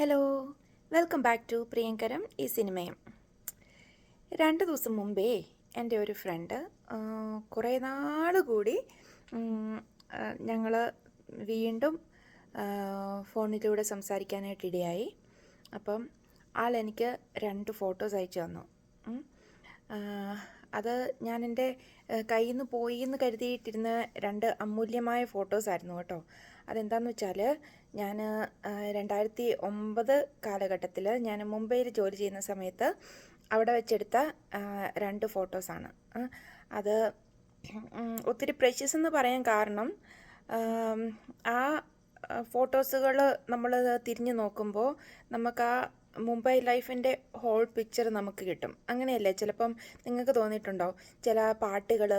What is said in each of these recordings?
Hello welcome back to പ്രിയങ്കരം ഈ സിനിമയും രണ്ട് ദിവസം മുമ്പേ എന്റെ ഒരു ഫ്രണ്ട് കുറേ നാൾ കൂടി ഞങ്ങൾ വീണ്ടും ഫോണിലൂടെ സംസാരിക്കാനായിട്ട് ഇടയായി. അപ്പം ആൾ എനിക്ക് രണ്ട് ഫോട്ടോസ് അയച്ചു തന്നു. അത് ഞാൻ എന്റെ കയ്യിൽ നിന്ന് പോയി എന്ന് കരുതിയിട്ടിരുന്ന രണ്ട് അമൂല്യമായ ഫോട്ടോസായിരുന്നു കേട്ടോ. അതെന്താണെന്ന് വെച്ചാൽ ഞാൻ രണ്ടായിരത്തി ഒമ്പത് കാലഘട്ടത്തിൽ ഞാൻ മുംബൈയിൽ ജോലി ചെയ്യുന്ന സമയത്ത് അവിടെ വെച്ചെടുത്ത രണ്ട് ഫോട്ടോസാണ്. അത് ഒത്തിരി പ്രഷ്യസ് എന്ന് പറയാൻ കാരണം ആ ഫോട്ടോസുകൾ നമ്മൾ തിരിഞ്ഞു നോക്കുമ്പോൾ നമുക്ക് ആ മുംബൈ ലൈഫിന്റെ ഹോൾ പിക്ചർ നമുക്ക് കിട്ടും. അങ്ങനെയല്ലേ? ചിലപ്പം നിങ്ങൾക്ക് തോന്നിയിട്ടുണ്ടോ? ചില പാട്ടുകൾ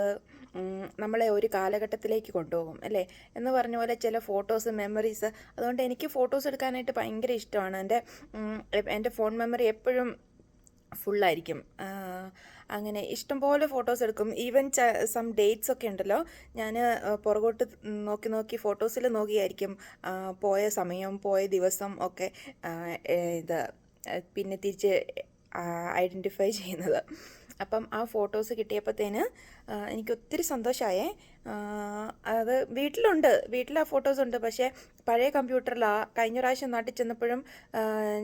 നമ്മളെ ഒരു കാലഘട്ടത്തിലേക്ക് കൊണ്ടുപോകും അല്ലേ? എന്ന് പറഞ്ഞ പോലെ ചില ഫോട്ടോസ് മെമ്മറീസ്. അതുകൊണ്ട് എനിക്ക് ഫോട്ടോസ് എടുക്കാനായിട്ട് ഭയങ്കര ഇഷ്ടമാണ്. എന്റെ എന്റെ ഫോൺ മെമ്മറി എപ്പോഴും ഫുള്ളായിരിക്കും അങ്ങനെ ഇഷ്ടംപോലെ ഫോട്ടോസ് എടുക്കും. ഈവൻ സം ഡേറ്റ്സ് ഒക്കെ ഉണ്ടല്ലോ. ഞാൻ പുറകോട്ട് നോക്കി നോക്കി ഫോട്ടോസിൽ നോക്കിയായിരിക്കും. പോയ സമയം പോയ ദിവസം ഒക്കെ ഇത് പിന്നെ തിരിച്ച് ഐഡന്റിഫൈ ചെയ്യുന്നത്. അപ്പം ആ ഫോട്ടോസ് കിട്ടിയപ്പോഴത്തേന് എനിക്ക് ഒത്തിരി സന്തോഷമായേ അത് വീട്ടിലുണ്ട് വീട്ടിൽ ആ ഫോട്ടോസ് ഉണ്ട്. പക്ഷേ പഴയ കമ്പ്യൂട്ടറിലാണ് കഴിഞ്ഞ പ്രാവശ്യം നാട്ടിൽ ചെന്നപ്പോഴും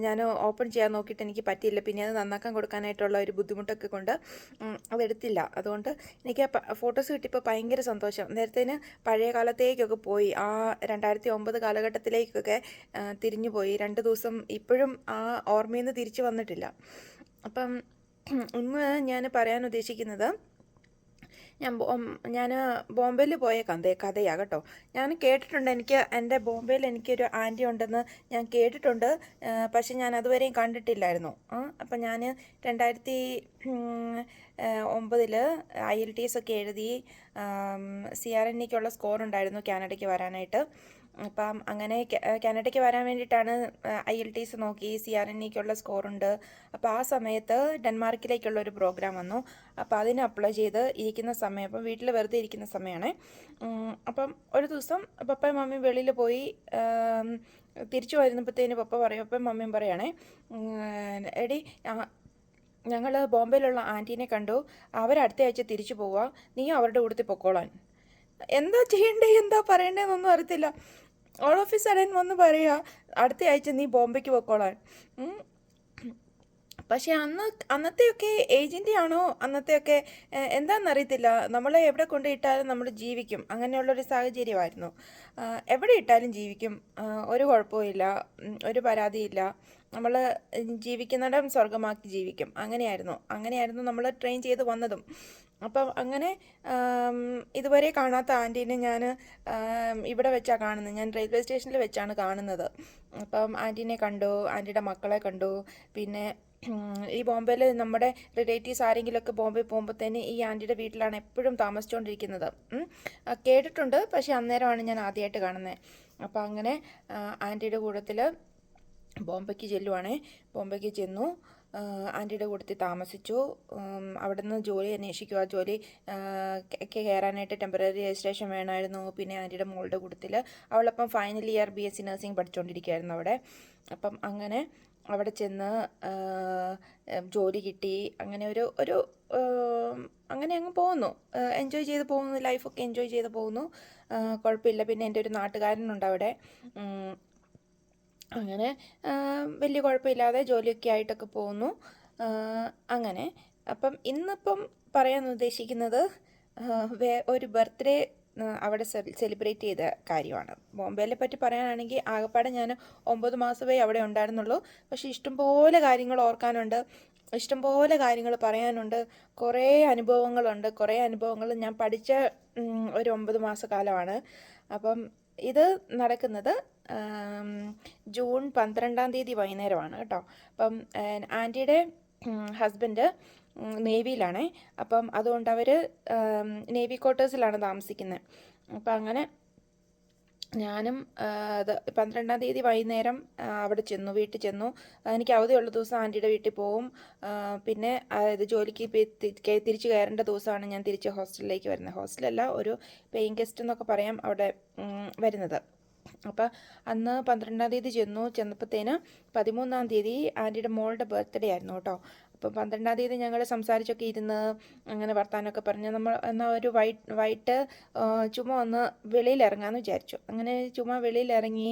ഞാൻ ഓപ്പൺ ചെയ്യാൻ നോക്കിയിട്ട് എനിക്ക് പറ്റിയില്ല. പിന്നെ അത് നന്നാക്കാൻ കൊടുക്കാനായിട്ടുള്ള ഒരു ബുദ്ധിമുട്ടൊക്കെ കൊണ്ട് അതെടുത്തില്ല അതുകൊണ്ട് എനിക്ക് ആ ഫോട്ടോസ് കിട്ടിയപ്പോൾ ഭയങ്കര സന്തോഷം. നേരത്തേന് പഴയ കാലത്തേക്കൊക്കെ പോയി. ആ രണ്ടായിരത്തി ഒമ്പത് കാലഘട്ടത്തിലേക്കൊക്കെ തിരിഞ്ഞു പോയി രണ്ട് ദിവസം ഇപ്പോഴും ആ ഓർമ്മയിൽ നിന്ന് തിരിച്ചു വന്നിട്ടില്ല. അപ്പം ഇന്ന് ഞാൻ പറയാൻ ഉദ്ദേശിക്കുന്നത് ഞാൻ ഞാൻ ബോംബെയിൽ പോയ കഥ കഥയാണ് കേട്ടോ. ഞാൻ കേട്ടിട്ടുണ്ട്. എനിക്ക് എന്റെ ബോംബെയിൽ എനിക്കൊരു ആന്റി ഉണ്ടെന്ന് ഞാൻ കേട്ടിട്ടുണ്ട്. പക്ഷെ ഞാൻ അതുവരെയും കണ്ടിട്ടില്ലായിരുന്നു. അപ്പം ഞാൻ രണ്ടായിരത്തി ഒമ്പതിൽ ഐ എൽ ടി എസ് ഒക്കെ എഴുതി സി ആർ എൻ ഇക്കുള്ള സ്കോർ ഉണ്ടായിരുന്നു കാനഡയ്ക്ക് വരാനായിട്ട്. അപ്പം അങ്ങനെ കാനഡയ്ക്ക് വരാൻ വേണ്ടിയിട്ടാണ് ഐ എൽ ടി എസ് നോക്കി സി ആർ എൻ ഇക്കുള്ള സ്കോറുണ്ട്. അപ്പോൾ ആ സമയത്ത് ഡെൻമാർക്കിലേക്കുള്ള ഒരു പ്രോഗ്രാം വന്നു. അപ്പോൾ അതിന് അപ്ലൈ ചെയ്ത് ഇരിക്കുന്ന സമയം അപ്പം വീട്ടിൽ വെറുതെ ഇരിക്കുന്ന സമയമാണ് അപ്പം ഒരു ദിവസം പപ്പയും മമ്മിയും വെളിയിൽ പോയി തിരിച്ചു വരുന്നപ്പോഴത്തേന് പപ്പ പറയും പപ്പയും മമ്മിയും പറയുകയാണേ എടി ഞങ്ങൾ ബോംബെയിലുള്ള ആന്റീനെ കണ്ടു. അവരടുത്ത ആഴ്ച തിരിച്ചു പോവുക. നീ അവരുടെ കൂട്ടത്തിൽ പൊക്കോളാൻ. എന്താ ചെയ്യണ്ടേ? എന്താ പറയണ്ടേന്നൊന്നും അറിയത്തില്ല. ഓൾ ഓഫ് സഡൻ വന്ന് പറയുക അടുത്ത ആഴ്ച നീ ബോംബെക്ക് പോയിക്കോളാൻ പക്ഷെ അന്ന് അന്നത്തെയൊക്കെ ഏജന്റ് ആണോ? അന്നത്തെയൊക്കെ എന്താണെന്നറിയത്തില്ല നമ്മളെ എവിടെ കൊണ്ടിട്ടാലും നമ്മൾ ജീവിക്കും. അങ്ങനെയുള്ളൊരു സാഹചര്യമായിരുന്നു. എവിടെ ഇട്ടാലും ജീവിക്കും. ഒരു കുഴപ്പമില്ല ഒരു പരാതിയില്ല. നമ്മൾ ജീവിക്കുന്നിടം സ്വർഗമാക്കി ജീവിക്കും. അങ്ങനെയായിരുന്നു. അങ്ങനെയായിരുന്നു നമ്മൾ ട്രെയിൻ ചെയ്ത് വന്നതും. അപ്പം അങ്ങനെ ഇതുവരെ കാണാത്ത ആന്റീനെ ഞാൻ ഇവിടെ വെച്ചാണ് കാണുന്നത്. ഞാൻ റെയിൽവേ സ്റ്റേഷനിൽ വെച്ചാണ് കാണുന്നത്. അപ്പം ആന്റീനെ കണ്ടു ആന്റിയുടെ മക്കളെ കണ്ടു. പിന്നെ ഈ ബോംബെയിൽ നമ്മുടെ റിലേറ്റീവ്സ് ആരെങ്കിലുമൊക്കെ ബോംബെ പോകുമ്പോഴത്തേന് ഈ ആന്റിയുടെ വീട്ടിലാണ് എപ്പോഴും താമസിച്ചുകൊണ്ടിരിക്കുന്നത് കേട്ടിട്ടുണ്ട്. പക്ഷേ അന്നേരമാണ് ഞാൻ ആദ്യമായിട്ട് കാണുന്നത് അപ്പോൾ അങ്ങനെ ആന്റിയുടെ കൂട്ടത്തിൽ ബോംബെക്ക് ചെല്ലുവാണേ. ബോംബെക്ക് ചെന്നു. ആന്റിയുടെ കൂട്ടത്തിൽ താമസിച്ചു. അവിടെ നിന്ന് ജോലി അന്വേഷിക്കുക ജോലി ഒക്കെ കയറാനായിട്ട് ടെമ്പററി രജിസ്ട്രേഷൻ വേണമായിരുന്നു. പിന്നെ ആന്റിയുടെ മോളുടെ കൂട്ടത്തിൽ. അവളപ്പം final year B S C nursing പഠിച്ചുകൊണ്ടിരിക്കുകയായിരുന്നു അവിടെ. അപ്പം അങ്ങനെ അവിടെ ചെന്ന് ജോലി കിട്ടി. അങ്ങനെ ഒരു ഒരു അങ്ങനെ അങ്ങ് പോകുന്നു. എൻജോയ് ചെയ്ത് പോകുന്നു. ലൈഫൊക്കെ എൻജോയ് ചെയ്ത് പോകുന്നു. കുഴപ്പമില്ല. പിന്നെ എന്റെ ഒരു നാട്ടുകാരനുണ്ട് അവിടെ. അങ്ങനെ വലിയ കുഴപ്പമില്ലാതെ ജോലിയൊക്കെ ആയിട്ടൊക്കെ പോകുന്നു. അങ്ങനെ. അപ്പം ഇന്നിപ്പം പറയാൻ ഉദ്ദേശിക്കുന്നത് വേ- ഒരു ബർത്ത്ഡേ അവിടെ സെലിബ്രേറ്റ് ചെയ്ത കാര്യമാണ്. ബോംബെയിലെ പറ്റി പറയാനാണെങ്കിൽ ആകപ്പാടെ ഞാൻ ഒമ്പത് മാസമേ അവിടെ ഉണ്ടായിരുന്നുള്ളൂ. പക്ഷേ ഇഷ്ടംപോലെ കാര്യങ്ങൾ ഓർക്കാനുണ്ട്. ഇഷ്ടംപോലെ കാര്യങ്ങൾ പറയാനുണ്ട്. കുറേ അനുഭവങ്ങളുണ്ട്. കുറേ അനുഭവങ്ങൾ ഞാൻ പഠിച്ച ഒരു ഒമ്പത് മാസക്കാലമാണ്. അപ്പം ഇത് നടക്കുന്നത് ജൂൺ പന്ത്രണ്ടാം തീയതി വൈകുന്നേരമാണ് കേട്ടോ. അപ്പം ആന്റിയുടെ ഹസ്ബൻഡ് നേവിയിലാണേ. അപ്പം അതുകൊണ്ട് അവർ നേവി ക്വാർട്ടേഴ്സിലാണ് താമസിക്കുന്നത് അപ്പം അങ്ങനെ ഞാനും പന്ത്രണ്ടാം തീയതി വൈകുന്നേരം അവിടെ ചെന്നു വീട്ടിൽ ചെന്നു. എനിക്ക് അവധിയുള്ള ദിവസം ആന്റിയുടെ വീട്ടിൽ പോവും. പിന്നെ അതായത് ജോലിക്ക് തിരിച്ചു കയറേണ്ട ദിവസമാണ് ഞാൻ തിരിച്ച് ഹോസ്റ്റലിലേക്ക് വരുന്നത്. ഹോസ്റ്റലല്ല ഒരു പേയിങ് ഗസ്റ്റ് എന്നൊക്കെ പറയാം അവിടെ വരുന്നത്. അപ്പം അന്ന് പന്ത്രണ്ടാം തീയതി ചെന്നു. ചെന്നപ്പോഴത്തേന് പതിമൂന്നാം തീയതി ആന്റിയുടെ മോളുടെ ബർത്ത്ഡേ ആയിരുന്നു കേട്ടോ. അപ്പം പന്ത്രണ്ടാം തീയതി ഞങ്ങൾ സംസാരിച്ചൊക്കെ ഇരുന്ന് അങ്ങനെ വർത്താനമൊക്കെ പറഞ്ഞ് നമ്മൾ എന്നാൽ ഒരു വൈറ്റ് വൈകിട്ട് ചുമ ഒന്ന് വെളിയിൽ ഇറങ്ങാമെന്ന് വിചാരിച്ചു. അങ്ങനെ ചുമ വെളിയിൽ ഇറങ്ങി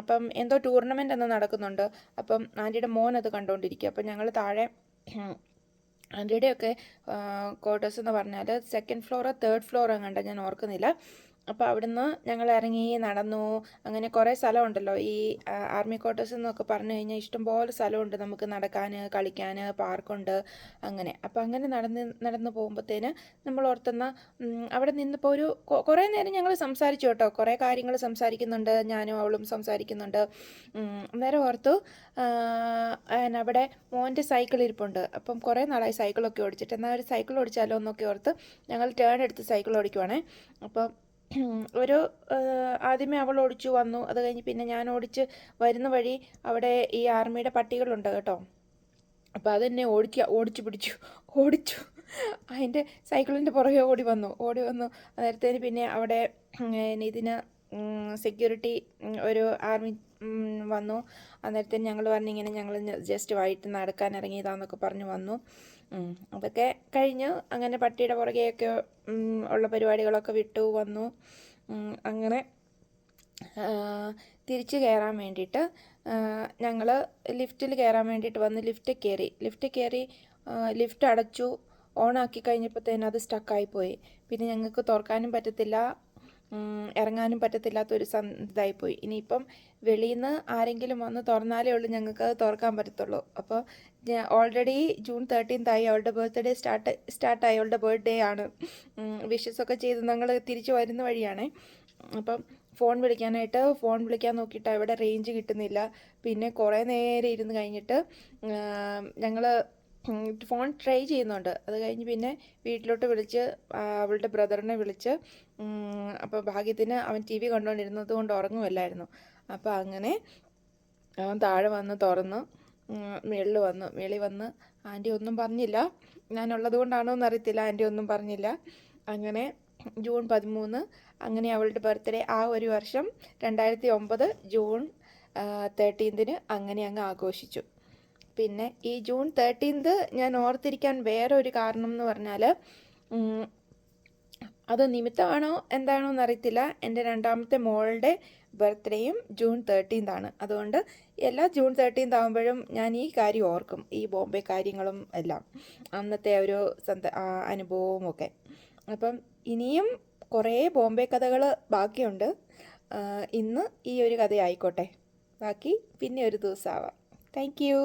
അപ്പം എന്തോ ടൂർണമെന്റ് ഒന്ന് നടക്കുന്നുണ്ട്. അപ്പം ആന്റിയുടെ മോൻ അത് കണ്ടുകൊണ്ടിരിക്കുക അപ്പം ഞങ്ങൾ താഴെ ആന്റിയുടെയൊക്കെ ക്വാർട്ടേഴ്സ് എന്ന് പറഞ്ഞാൽ സെക്കൻഡ് ഫ്ലോറോ തേർഡ് ഫ്ലോറോ കണ്ട ഞാൻ ഓർക്കുന്നില്ല. അപ്പോൾ അവിടുന്ന് ഞങ്ങൾ ഇറങ്ങി നടന്നു. അങ്ങനെ കുറേ സ്ഥലമുണ്ടല്ലോ. ഈ ആർമി ക്വാർട്ടേഴ്സ് എന്നൊക്കെ പറഞ്ഞു കഴിഞ്ഞാൽ ഇഷ്ടംപോലെ സ്ഥലമുണ്ട് നമുക്ക് നടക്കാൻ കളിക്കാൻ പാർക്കുണ്ട് അങ്ങനെ. അപ്പോൾ അങ്ങനെ നടന്ന് നടന്ന് പോകുമ്പോഴത്തേന് നമ്മൾ ഓർത്തുന്ന അവിടെ നിന്നിപ്പോൾ ഒരു കുറേ നേരം ഞങ്ങൾ സംസാരിച്ചു കേട്ടോ. കുറേ കാര്യങ്ങൾ സംസാരിക്കുന്നുണ്ട്. ഞാനും അവളും സംസാരിക്കുന്നുണ്ട്. നേരെ ഓർത്തു അവിടെ മോന്റെ സൈക്കിൾ ഇരിപ്പുണ്ട്. അപ്പം കുറേ നാളായി സൈക്കിളൊക്കെ ഓടിച്ചിട്ട്. എന്നാൽ ഒരു സൈക്കിൾ ഓടിച്ചാലോ എന്നൊക്കെ ഓർത്ത് ഞങ്ങൾ ടേൺ എടുത്ത് സൈക്കിൾ ഓടിക്കുവാണേ. അപ്പം ഒരു ആദ്യമേ അവൾ ഓടിച്ചു വന്നു. അത് കഴിഞ്ഞ് പിന്നെ ഞാൻ ഓടിച്ച് വരുന്ന വഴി അവിടെ ഈ ആർമിയുടെ പട്ടികളുണ്ട് കേട്ടോ. അപ്പോൾ അതെന്നെ ഓടിക്കുക ഓടിച്ചു പിടിച്ചു ഓടിച്ചു. അതിന്റെ സൈക്കിളിന്റെ പുറകെ ഓടി വന്നു ഓടി വന്നു. നേരത്തേന് പിന്നെ അവിടെ ഇതിന് സെക്യൂരിറ്റി ഒരു ആർമി വന്നു. അന്നേരത്തേന് ഞങ്ങൾ പറഞ്ഞു ഇങ്ങനെ ഞങ്ങൾ ജസ്റ്റ് വൈകിട്ട് നടക്കാൻ ഇറങ്ങിയതാന്നൊക്കെ പറഞ്ഞു വന്നു. അതൊക്കെ കഴിഞ്ഞു. അങ്ങനെ പട്ടിയുടെ പുറകെയൊക്കെ ഉള്ള പരിപാടികളൊക്കെ വിട്ടു വന്നു. അങ്ങനെ തിരിച്ചു കയറാൻ വേണ്ടിയിട്ട് ഞങ്ങൾ ലിഫ്റ്റിൽ കയറാൻ വേണ്ടിയിട്ട് വന്ന് ലിഫ്റ്റ് കയറി. ലിഫ്റ്റ് കയറി ലിഫ്റ്റ് അടച്ചു. ഓണാക്കി കഴിഞ്ഞപ്പോഴത്തേനും അത് സ്റ്റക്കായിപ്പോയി പിന്നെ ഞങ്ങൾക്ക് തുറക്കാനും പറ്റത്തില്ല. ഇറങ്ങാനും പറ്റത്തില്ലാത്തൊരു സം ഇതായിപ്പോയി. ഇനിയിപ്പം വെളിയിൽ നിന്ന് ആരെങ്കിലും വന്ന് തുറന്നാലേ ഉള്ളൂ ഞങ്ങൾക്ക് അത് തുറക്കാൻ പറ്റത്തുള്ളൂ. അപ്പോൾ ഓൾറെഡി ജൂൺ തേർട്ടീൻത്തായി അവളുടെ ബർത്ത്ഡേ സ്റ്റാർട്ട് സ്റ്റാർട്ടായി അവളുടെ ബർത്ത്ഡേ ആണ്. വിഷസ് ഒക്കെ ചെയ്ത് ഞങ്ങൾ തിരിച്ചു വരുന്ന വഴിയാണേ. അപ്പം ഫോൺ വിളിക്കാനായിട്ട് ഫോൺ വിളിക്കാൻ നോക്കിയിട്ട് അവിടെ റേഞ്ച് കിട്ടുന്നില്ല. പിന്നെ കുറേ നേരം ഇരുന്ന് കഴിഞ്ഞിട്ട് ഞങ്ങൾ ഫോൺ ട്രൈ ചെയ്യുന്നുണ്ട്. അത് കഴിഞ്ഞ് പിന്നെ വീട്ടിലോട്ട് വിളിച്ച് അവളുടെ ബ്രദറിനെ വിളിച്ച് അപ്പോൾ ഭാഗ്യത്തിന് അവൻ ടി വി കണ്ടുകൊണ്ടിരുന്നത് കൊണ്ട് ഉറങ്ങുമല്ലായിരുന്നു അപ്പോൾ അങ്ങനെ അവൻ താഴെ വന്ന് തുറന്നു മേളിൽ വന്നു മേളിൽ വന്ന് ആന്റി ഒന്നും പറഞ്ഞില്ല. ഞാനുള്ളത് കൊണ്ടാണോ എന്നറിയത്തില്ല ആന്റി ഒന്നും പറഞ്ഞില്ല. അങ്ങനെ ജൂൺ പതിമൂന്ന് അങ്ങനെ അവളുടെ ബർത്ത്ഡേ ആ ഒരു വർഷം രണ്ടായിരത്തി ഒമ്പത് ജൂൺ തേർട്ടീൻതിന് അങ്ങനെ അങ്ങ് ആഘോഷിച്ചു. പിന്നെ ഈ ജൂൺ തേർട്ടീൻത് ഞാൻ ഓർത്തിരിക്കാൻ വേറെ ഒരു കാരണം എന്ന് പറഞ്ഞാൽ അത് നിമിത്തമാണോ എന്താണോ എന്നറിയത്തില്ല. എന്റെ രണ്ടാമത്തെ മോളുടെ ബർത്ത്ഡേയും ജൂൺ തേർട്ടീൻത് ആണ്. അതുകൊണ്ട് എല്ലാ ജൂൺ തേർട്ടീൻത് ആകുമ്പോഴും ഞാൻ ഈ കാര്യം ഓർക്കും ഈ ബോംബെ കാര്യങ്ങളും എല്ലാം. അന്നത്തെ ഒരു സന്ത അനുഭവവും ഒക്കെ. അപ്പം ഇനിയും കുറേ ബോംബെ കഥകൾ ബാക്കിയുണ്ട്. ഇന്ന് ഈ ഒരു കഥയായിക്കോട്ടെ. ബാക്കി പിന്നെ ഒരു ദിവസമാവാം താങ്ക് യു.